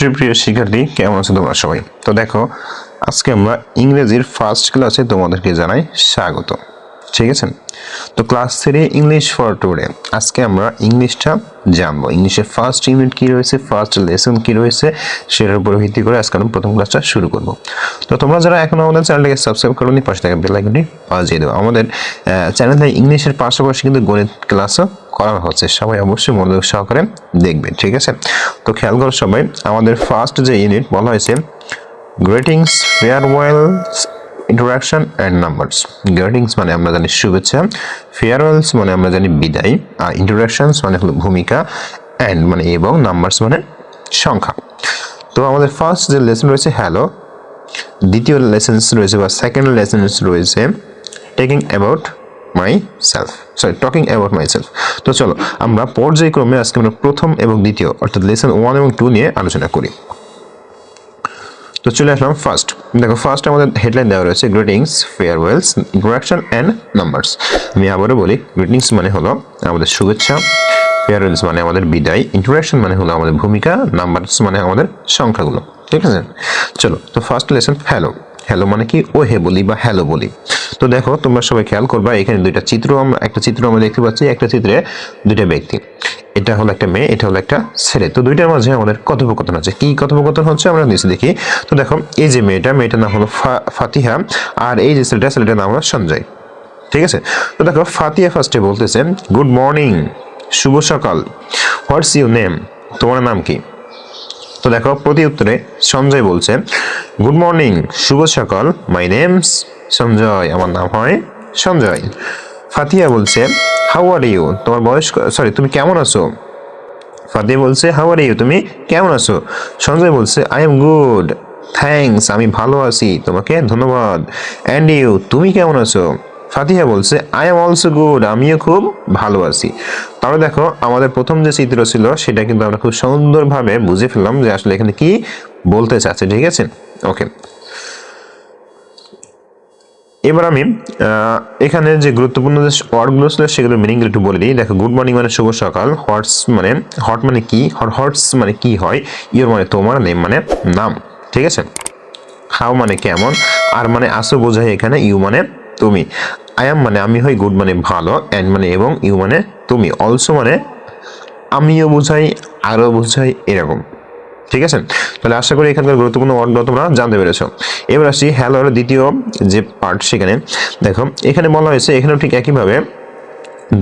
সুপ্রিয় শিক্ষার্থী, কেমন আছো তোমরা সবাই? তো দেখো, আজকে আমরা ইংরেজির ফার্স্ট ক্লাসে তোমাদেরকে জানাই স্বাগত। ঠিক আছে? তো class three English for today আজকে আমরা ইংলিশটা জানব। ইংলিশের ফার্স্ট ইউনিট কী রয়েছে ফার্স্ট লেসন কী রয়েছে, সেটার উপর ভিত্তি করে আজকে আমরা প্রথম ক্লাসটা শুরু করব। তো তোমরা যারা এখনও আমাদের চ্যানেলটাকে সাবস্ক্রাইব করোনি, পাশে থাকা বেল আইকনটি বাজিয়ে দেবো। আমাদের চ্যানেলে ইংলিশের পাশাপাশি কিন্তু গণিত ক্লাসও করানো হচ্ছে। সবাই অবশ্যই মনোযোগ সহকারে দেখবেন, ঠিক আছে? তো খেয়াল করো সবাই, আমাদের ফার্স্ট যে ইউনিট বলা হয়েছে greetings farewells interaction and numbers greetings মানে আমরা জানি শুভেচ্ছা ফেয়ারওয়েলস মানে আমরা জানি বিদায়, আর ইন্টারাকশনস মানে হলো ভূমিকা অ্যান্ড মানে এবং নাম্বারস মানে সংখ্যা। তো আমাদের ফার্স্ট যে লেসন রয়েছে হ্যালো দ্বিতীয় লেসেন্স রয়েছে বা সেকেন্ড লেসেন্স রয়েছে taking about myself sorry talking about myself তো চলো, আমরা পর্যায়ক্রমে আজকে আমরা প্রথম এবং দ্বিতীয়, অর্থাৎ লেসন ওয়ান এবং টু নিয়ে আলোচনা করি। তো চলে আসলাম ফার্স্ট দেখো ফার্স্ট আমাদের হেডলাইন দেওয়া রয়েছে greetings farewells interaction and numbers আমি আবারও বলি গ্রিটিংস মানে হলো আমাদের শুভেচ্ছা ফেয়ারওয়েলস মানে আমাদের বিদায় ইন্টারাকশন মানে হলো আমাদের ভূমিকা নাম্বারস মানে আমাদের সংখ্যাগুলো। ঠিক আছে? চলো, তো ফার্স্ট লেসন হ্যালো হ্যালো মানে কি ও হে বলি বা হ্যালো বলি। তো দেখো, তোমরা সবাই খেয়াল করবা, এখানে দুইটা চিত্র আমরা একটা চিত্র আমরা দেখতে পাচ্ছি, একটা চিত্রে দুইটা ব্যক্তি। এটা হলো একটা মেয়ে, এটা হলো একটা ছেলে। তো দুইটার মাঝে আমাদের কথোপকথন আছে। কি কথোপকথন হচ্ছে আমরা নিচে দেখি। তো দেখো, এই যে মেয়েটা, মেয়েটার নাম হলো ফাতিহা, আর এই যে ছেলেটা, ছেলেটার নাম হলো সঞ্জয়। ঠিক আছে? তো দেখো, ফাতিহা ফার্স্টে বলতেছে গুড মর্নিং শুভ সকাল। হোয়াটস ইউ নেম তোমার নাম কি? তো দেখো প্রতি উত্তরে সঞ্জয় বলছে গুড মর্নিং, শুভ সকাল, মাই নেমস, সঞ্জয়, আমার নাম হয় সঞ্জয়। ফাতিয়া বলছে, হাউ আর ইউ? তোমার বয়স সরি তুমি কেমন আছো? ফাতিয়া বলছে, হাউ আর ইউ? তুমি কেমন আছো? সঞ্জয় বলছে, আই এম গুড, থ্যাঙ্কস, আমি ভালো আছি, তোমাকে ধন্যবাদ। অ্যান্ড ইউ, তুমি কেমন আছো? ফাতিহা বলছে, আই এম অলসো গুড, আমিও খুব ভালো আছি। তাহলে দেখো, আমাদের প্রথম যে চিত্র ছিল, সেটা কিন্তু আমরা খুব সুন্দরভাবে বুঝে ফেললাম যে আসলে এখানে কি বলতে চাচ্ছে, ঠিক আছে? ওকে এবার আমি এখানে যে গুরুত্বপূর্ণ যে ওয়ার্ডগুলো ছিল, সেগুলোর মিনিংগুলো একটু বলে দিই। দেখো, গুড মর্নিং মানে শুভ সকাল, হটস মানে হট মানে কি, হট হটস মানে কি হয়, ইয়োর মানে তোমার, নেম মানে নাম ঠিক আছে? হাউ মানে কেমন, আর মানে আসো বোঝাই এখানে, ইউ মানে তুমি আই এম মানে আমি হই গুড মানে ভালো অ্যান্ড মানে এবং ইউ মানে তুমি। অলসো মানে আমিও বোঝাই, আরও বোঝাই, এরকম। ঠিক আছে? তাহলে আশা করি এখানকার গুরুত্বপূর্ণ ওয়ার্ডগুলো তোমরা জানতে পেরেছ। এবার আসি হ্যালোর দ্বিতীয় যে পার্ট সেখানে। দেখো, এখানে বলা হয়েছে, এখানেও ঠিক একইভাবে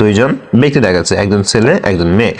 দুইজন ব্যক্তি দেখা যাচ্ছে একজন ছেলে, একজন মেয়ে।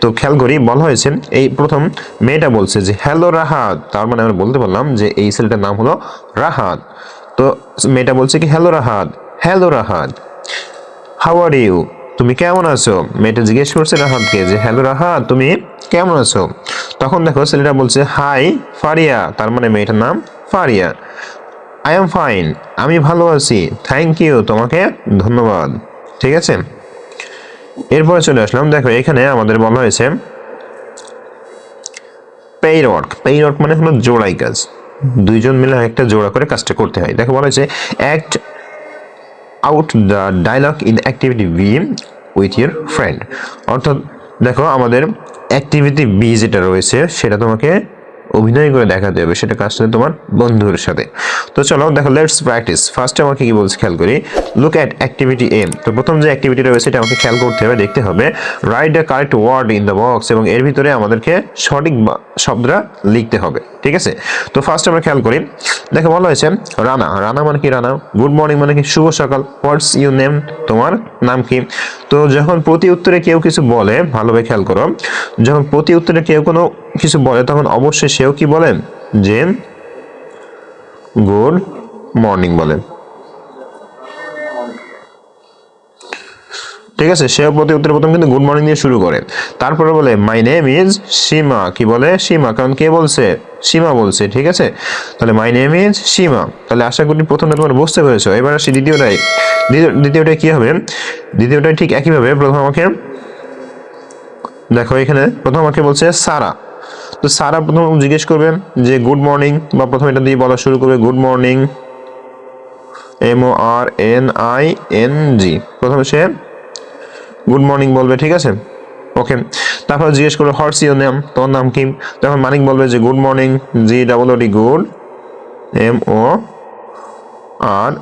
তো খেয়াল করি, বলা হয়েছে, এই প্রথম মেয়েটা বলছে যে হ্যালো রাহাত তার মানে আমরা বলতে পারলাম যে, এই ছেলেটার নাম হলো রাহাত তো মেয়েটা বলছে কি hello Rahat hello Rahat how are you তুমি কেমন আছো? মেয়েটা জিজ্ঞেস করছে রাহাতকে যে, হ্যালো রাহাত তুমি কেমন আছো? তখন দেখো ছেলেটা বলছে হাই ফারিয়া। তার মানে মেয়েটার নাম ফারিয়া। আই এম ফাইন আমি ভালো আছি। থ্যাংক ইউ তোমাকে ধন্যবাদ। ঠিক আছে? এরপরে চলে আসলাম। দেখো, এখানে আমাদের বলা হয়েছে পেইড ওয়ার্ক মানে হলো জোড়াই কাজ। দুইজন মিলে একটা জোড়া করে কাজটা করতে হয়। দেখো বলা হয়েছে act out the dialogue in activity B with your friend অর্থাৎ দেখো আমাদের অ্যাক্টিভিটি বি যেটা রয়েছে, সেটা তোমাকে অভিনয় করে দেখাতে হবে, সেটা কাজটা তোমার বন্ধুর সাথে। তো চলো দেখো লেটস প্র্যাকটিস ফার্স্টে আমাকে কি বলছে, খেয়াল করি। লুক অ্যাট অ্যাক্টিভিটি এম তো প্রথম যে অ্যাক্টিভিটি রয়েছে সেটা আমাকে খেয়াল করতে হবে, দেখতে হবে। Write the correct word in the box এবং এর ভিতরে আমাদেরকে সঠিক শব্দটা লিখতে হবে, ঠিক আছে? তো ফার্স্ট আমরা খেয়াল করি। দেখো, বলা হয়েছে রানা রানা মানে কি রানা গুড মর্নিং মানে কি, শুভ সকাল। হোয়াটস ইউ নেম তোমার নাম কি? তো যখন প্রতি উত্তরে কেউ কিছু বলে, ভালোভাবে খেয়াল করো। যখন প্রতি উত্তরে কেউ কোনো কিছু বলে, তখন অবশ্যই সেও কি বলে যে গুড মর্নিং বলে ঠিক আছে, সেও প্রতি উত্তরে প্রথম কিন্তু গুড মর্নিং দিয়ে শুরু করে। তারপরে বলে মাই নেম ইজ সীমা কি বলে? সীমা কারণ কে বলছে? সীমা বলছে, ঠিক আছে? তাহলে মাই নেম ইজ সীমা তাহলে, আশা করি প্রথমটা তোমার বুঝতে পেরেছ। এবার আসি দ্বিতীয়টাই দ্বিতীয়- দ্বিতীয়টাই কি হবে? দ্বিতীয়টাই ঠিক একইভাবে প্রথম আমাকে দেখো, এখানে প্রথম আমাকে বলছে সারা তো সারা প্রথম জিজ্ঞেস করবে যে গুড মর্নিং বা প্রথম এটা দিয়ে বলা শুরু করবে, good morning M O R N I N G প্রথমে সে গুড মর্নিং বলবে, ঠিক আছে? ওকে, তারপর জিজ্ঞেস করবে হর্স ইউর নেম? তোমার নাম কি? তখন মানিক বলবে যে good morning G double O D good M O R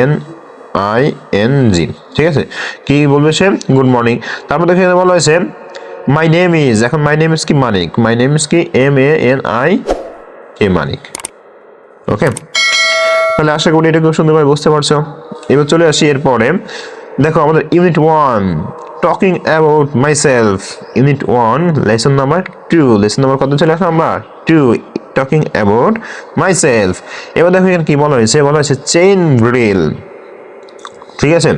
N I N G ঠিক আছে? কি বলবে সে? Good morning. তারপর দেখে বলা হয়েছে মাই নেম ইজ এখন মাই নেম ইজ কি মানিক? মাই নেম ইজ কি? M A N I A Manik. Okay তাহলে আশা করি এটা খুব সুন্দরভাবে বুঝতে পারছ। এবার চলে আসি এরপরে। দেখো আমাদের unit one talking about myself unit one lesson number two lesson number কত চলে আসো আমরা? Two talking about myself এবার দেখো এখানে কি বলা হয়েছে? বলা হয়েছে চেইন রিল ঠিক আছে?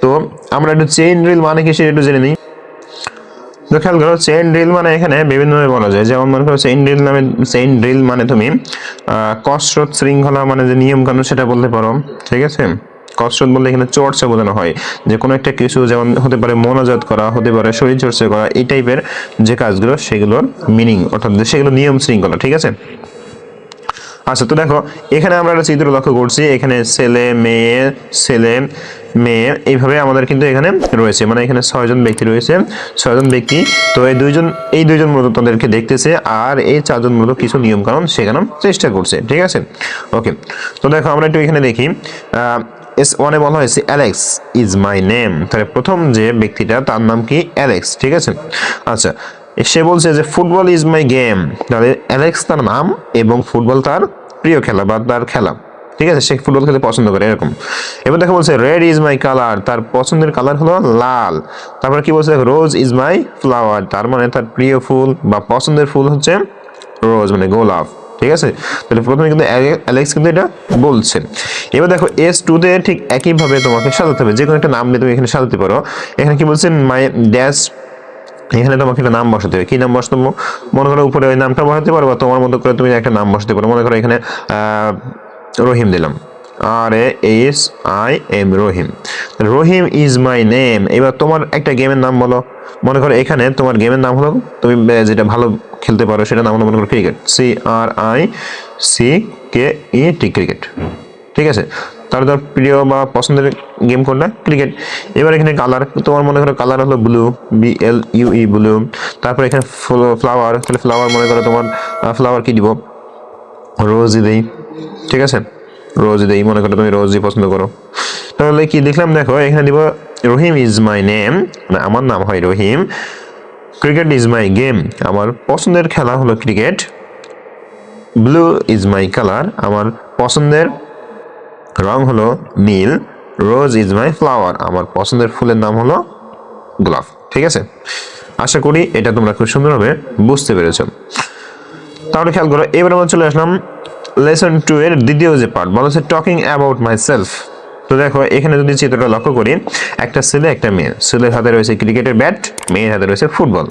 তো আমরা একটু চেইন রিল মানে কি সেটা একটু জেনে নিই। তো খেয়াল করো চেইন ড্রিল মানে এখানে বিভিন্নভাবে বলা যায়। যেমন মনে করো চেইন ড্রিল নামে চেইন ড্রিল মানে তুমি কসরত শৃঙ্খলা মানে যে নিয়ম কানুন সেটা বলতে পারো, ঠিক আছে? কসরত বলতে এখানে চর্চা বোঝানো হয়। যে কোনো একটা কিছু যেমন হতে পারে মনাজাত করা, হতে পারে শরীর চর্চা করা, এই টাইপের যে কাজগুলো সেগুলোর মিনিং অর্থাৎ সেগুলো নিয়ম শৃঙ্খলা, ঠিক আছে? আচ্ছা তো দেখো, এখানে আমরা একটা চিত্র লক্ষ্য করছি। এখানে ছেলে, মেয়ে ছেলে, মেয়ে, এইভাবে আমাদের কিন্তু এখানে রয়েছে। মানে এখানে ছয়জন ব্যক্তি রয়েছে, ছয়জন ব্যক্তি। তো এই দুইজন এই দুইজন মূলত তাদেরকে দেখতেছে, আর এই চারজন মূলত কিছু নিয়ম কানুন শেখানোর চেষ্টা করছে। ঠিক আছে? ওকে, তো দেখো, আমরা একটু এখানে দেখি। এস ওয়ানে বলা হয়েছে অ্যালেক্স ইজ মাই নেম তাহলে প্রথম যে ব্যক্তিটা, তার নাম কি? অ্যালেক্স ঠিক আছে? আচ্ছা সে বলছে যে, ফুটবল ইজ মাই গেম তাহলে অ্যালেক্স তার নাম এবং ফুটবল তার প্রিয় খেলা বা তার খেলা। ঠিক আছে? সে ফুটবল খেলতে পছন্দ করে, এরকম। এবার দেখো বলছে রেড ইজ মাই কালার তার পছন্দের কালার হলো লাল। তারপর কি বলছে, দেখো রোজ ইজ মাই ফ্লাওয়ার তার মানে তার প্রিয় ফুল বা পছন্দের ফুল হচ্ছে রোজ মানে গোলাপ। ঠিক আছে? তাহলে প্রথমে কিন্তু অ্যালেক্স কিন্তু এটা বলছে। এবার দেখো এস টুতে ঠিক একইভাবে তোমাকে সাজাতে হবে। যে কোনো একটা নাম নিয়ে তুমি এখানে সাজাতে পারো। এখানে কি বলছেন মাই ড্যাশ এখানে তোমাকে একটা নাম বসাতে হবে। কি নাম বসাতে? মনে করো উপরে ওই নামটা বসাতে পারো বা তোমার মতো করে তুমি একটা নাম বসাতে পারো। মনে করো এখানে রহিম দিলাম। R S I M Rahim. Rahim is my name এবার তোমার একটা গেমের নাম বলো। মনে করো এখানে তোমার গেমের নাম হলো, তুমি যেটা ভালো খেলতে পারো সেটা নাম হলো মনে করো cricket C R I C K E T cricket ঠিক আছে? তোর প্রিয় বা পছন্দের গেম কোনটা? ক্রিকেট এবার এখানে কালার তোমার মনে করো কালার হলো blue B L U E blue তারপর এখানে ফ্লাওয়ার তাহলে ফ্লাওয়ার মনে করো তোমার ফ্লাওয়ার কি দিব? রোজই দেই, ঠিক আছে? রোজই দেই, মনে করো তুমি রোজই পছন্দ করো। তাহলে কি দেখলাম, দেখো, এখানে দিব রহিম ইজ মাই নেম মানে আমার নাম হয় Rahim cricket is my game আমার পছন্দের খেলা হলো cricket blue is my colour আমার পছন্দের রং হলো নীল। রোজ ইজ মাই ফ্লাওয়ার আমার পছন্দের ফুলের নাম হলো গোলাপ। ঠিক আছে? আশা করি এটা তোমরা খুব সুন্দরভাবে বুঝতে পেরেছ। তাহলে খেয়াল করো, এবার আমরা চলে আসলাম লেসন টু এর দ্বিতীয় যে পার্ট বলা হচ্ছে টকিং অ্যাবাউট মাই সেলফ তো দেখো, এখানে যদি চিত্রটা লক্ষ্য করি, একটা ছেলে, একটা মেয়ে। ছেলের হাতে রয়েছে ক্রিকেটের ব্যাট মেয়ের হাতে রয়েছে ফুটবল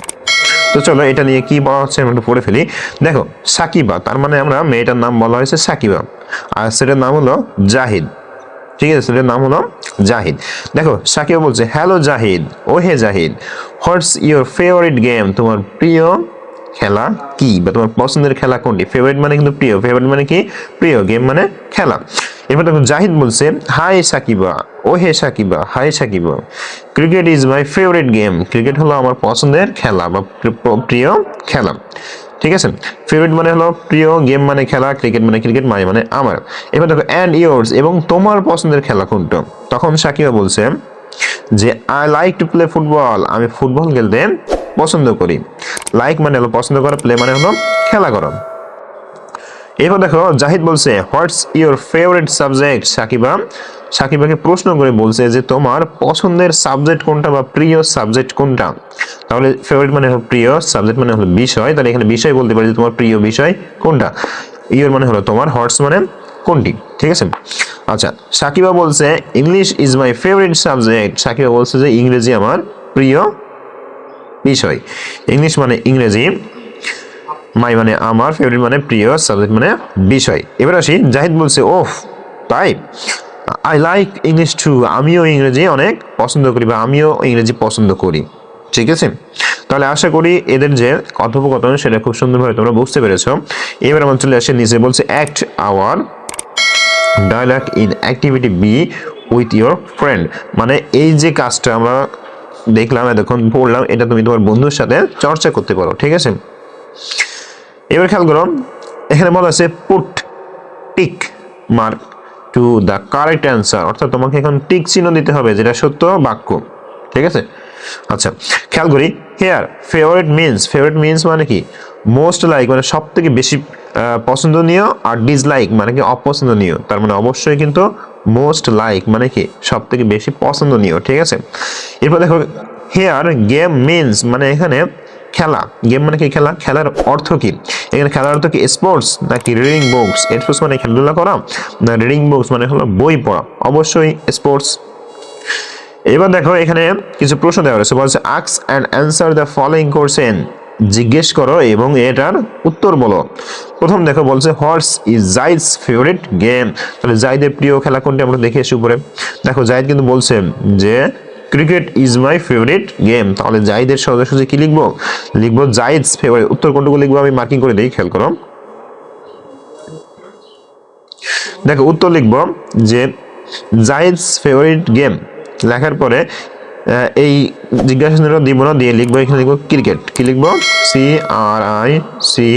তো চলো এটা নিয়ে কি বলা হচ্ছে আমরা একটু পড়ে ফেলি। দেখো, সাকিবা, তার মানে আমরা মেয়েটার নাম বলা হয়েছে সাকিবা। আর সেটার নাম হলো জাহিদ। ঠিক আছে সেটার নাম হলো জাহিদ। দেখো, সাকিবা বলছে hello Zahid. O hey Zahid. What's your favourite game তোমার প্রিয় খেলা কি? বা তোমার পছন্দের খেলা কোনটি? ফেভারিট মানে কিন্তু প্রিয়। ফেভারিট মানে কি? প্রিয় গেম মানে খেলা। এবার দেখো, জাহিদ বলছে, hi Sakiba O hey Sakiba, hi Sakiba cricket is my favourite game cricket হলো আমার পছন্দের খেলা বা প্রিয় খেলা। ঠিক আছে? ফেভারিট মানে হলো প্রিয় গেম মানে খেলা ক্রিকেট মানে ক্রিকেট মাই মানে আমার। এবার দেখো অ্যান্ড ইয়ার্স এবং তোমার পছন্দের খেলা কোনটা? তখন সাকিবা বলছে যে I like to play football আমি ফুটবল খেলতে পছন্দ করি। লাইক মানে হলো পছন্দ করা প্লে মানে হলো খেলা করা। এরপর দেখো, জাহিদ বলছে what's your favourite subject Sakiba, সাকিবাকে প্রশ্ন করে বলছে যে, তোমার পছন্দের সাবজেক্ট কোনটা বা প্রিয় সাবজেক্ট কোনটা? তাহলে ফেভারিট মানে হলো প্রিয় সাবজেক্ট মানে হলো বিষয়। তাহলে এখানে বিষয় বলতে পারি যে, তোমার প্রিয় বিষয় কোনটা? ইউর মানে হলো তোমার হর্স মানে কোনটি? ঠিক আছে? আচ্ছা সাকিবা বলছে English is my favourite subject Sakiba বলছে যে, ইংরেজি আমার প্রিয় বিষয়। ইংলিশ মানে ইংরেজি, মাই মানে আমার ফেভারিট মানে প্রিয় সাবজেক্ট মানে বিষয়। এবার আসি, জাহিদ বলছে ওহ তাই? আই লাইক ইংলিশ টু আমিও ইংরেজি অনেক পছন্দ করি বা আমিও ইংরেজি পছন্দ করি। ঠিক আছে? তাহলে আশা করি এদের যে কথোপকথন, সেটা খুব সুন্দরভাবে তোমরা বুঝতে পেরেছ। এবার আমার চলে আসে নিচে বলছে act our dialogue in activity B with your friend মানে এই যে কাজটা আমরা দেখলাম, এতক্ষণ পড়লাম, এটা তুমি তোমার বন্ধুর সাথে চর্চা করতে পারো, ঠিক আছে? এবার খেয়াল করো, এখানে বলা আছে put tick mark to the correct answer অর্থাৎ তোমাকে এখন টিক চিহ্ন দিতে হবে, যেটা সত্য বাক্য, ঠিক আছে? আচ্ছা খেয়াল করি here favourite means favourite means মানে কি? মোস্ট লাইক মানে সব থেকে বেশি পছন্দনীয় আর ডিসলাইক মানে কি অপছন্দনীয়, তার মানে অবশ্যই কিন্তু মোস্ট লাইক মানে কি? সব থেকে বেশি পছন্দনীয়, ঠিক আছে? এরপর দেখো হেয়ার গেম মিনস মানে এখানে খেলা। গেম মানে কি খেলা? খেলার অর্থ কি? এখানে খেলার অর্থ কি? স্পোর্টস নাকি রিডিং বুকস স্পোর্টস মানে খেলাধুলা করা, না রিডিং বুকস মানে হলো বই পড়া? অবশ্যই স্পোর্টস এবার দেখো, এখানে কিছু প্রশ্ন দেওয়া রয়েছে। বলছে আক্স and answer the following questions জিজ্ঞেস করো এবং এটার উত্তর বলো। প্রথম দেখো বলছে horse is Zaid's favourite game তাহলে জাইদের প্রিয় খেলা কোনটি আমরা দেখে এসে উপরে। দেখো জাইদ কিন্তু বলছে যে cricket is my favourite game তাহলে জাইদের সোজাসুজি কি লিখব? লিখব জাইদস ফেভারিট উত্তর কোনটুকু লিখব? আমি মার্কিং করে দিই, খেয়াল করো। দেখো, উত্তর লিখব যে জাইদস ফেভারিট গেম লেখার পরে এই জিজ্ঞাসা দিব না, দিয়ে লিখব, এখানে লিখব ক্রিকেট কি লিখব? C R I C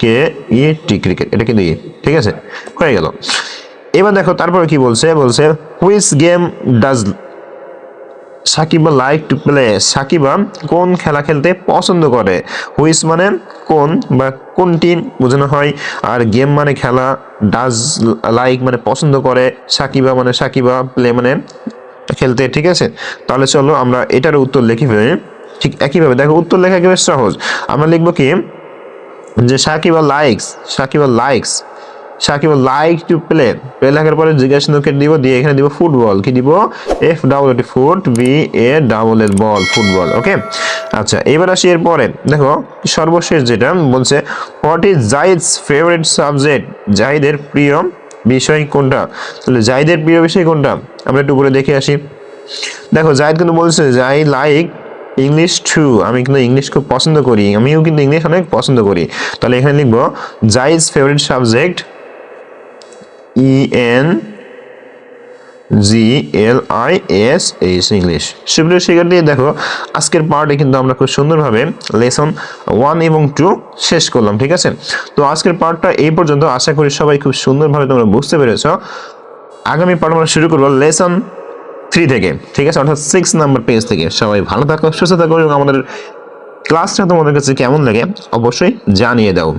K E T cricket এটা কিন্তু ই ঠিক আছে? হয়ে গেল। এবার দেখো, তারপরে কি বলছে? বলছে which game does Sakiba like to play Sakiba কোন খেলা খেলতে পছন্দ করে? হুইস মানে কোন বা কোনটি বোঝানো হয়। আর গেম মানে খেলা ডাজ লাইক মানে পছন্দ করে। সাকিবা মানে সাকিবা প্লে মানে খেলতে ঠিক আছে? তাহলে চলো আমরা এটার উত্তর লিখি ফেলি। ঠিক একইভাবে, দেখো উত্তর লেখা একেবারে সহজ। আমরা লিখব কি? যে Sakiba likes Sakiba likes Sakiba like to play play লেখার পরে জিজ্ঞাসা দিব, দিয়ে এখানে দিব ফুটবল। কি দিব? F double O T foot B A double L ball football ওকে আচ্ছা এবার আসি এরপরে দেখো, সর্বশেষ যেটা বলছে what is Zaid's favourite subject জাহিদের প্রিয় বিষয় কোনটা? তাহলে জাহিদের প্রিয় বিষয় কোনটা? আমরা একটু উপরে দেখে আসি। দেখো, জাহিদ কিন্তু বলছে যে আই লাইক ইংলিশ ট্রু আমি কিন্তু ইংলিশ খুব পছন্দ করি। আমিও কিন্তু ইংলিশ অনেক পছন্দ করি। তাহলে এখানে লিখব জাইজ favourite subject E N G L I S H English সুপ্রিয় শিক্ষার্থী, দেখো, আজকের পার্টে কিন্তু আমরা খুব সুন্দরভাবে লেসন ওয়ান এবং টু শেষ করলাম, ঠিক আছে? তো আজকের পার্টটা এই পর্যন্ত। আশা করি সবাই খুব সুন্দরভাবে তোমরা বুঝতে পেরেছ। আগামী পার্ট আমরা শুরু করব লেসন থ্রি থেকে, ঠিক আছে? অর্থাৎ সিক্স নাম্বার পেজ থেকে। সবাই ভালো থাকো, সুস্থ থাকো এবং আমাদের ক্লাসটা তোমাদের কাছে কেমন লাগে অবশ্যই জানিয়ে দাও।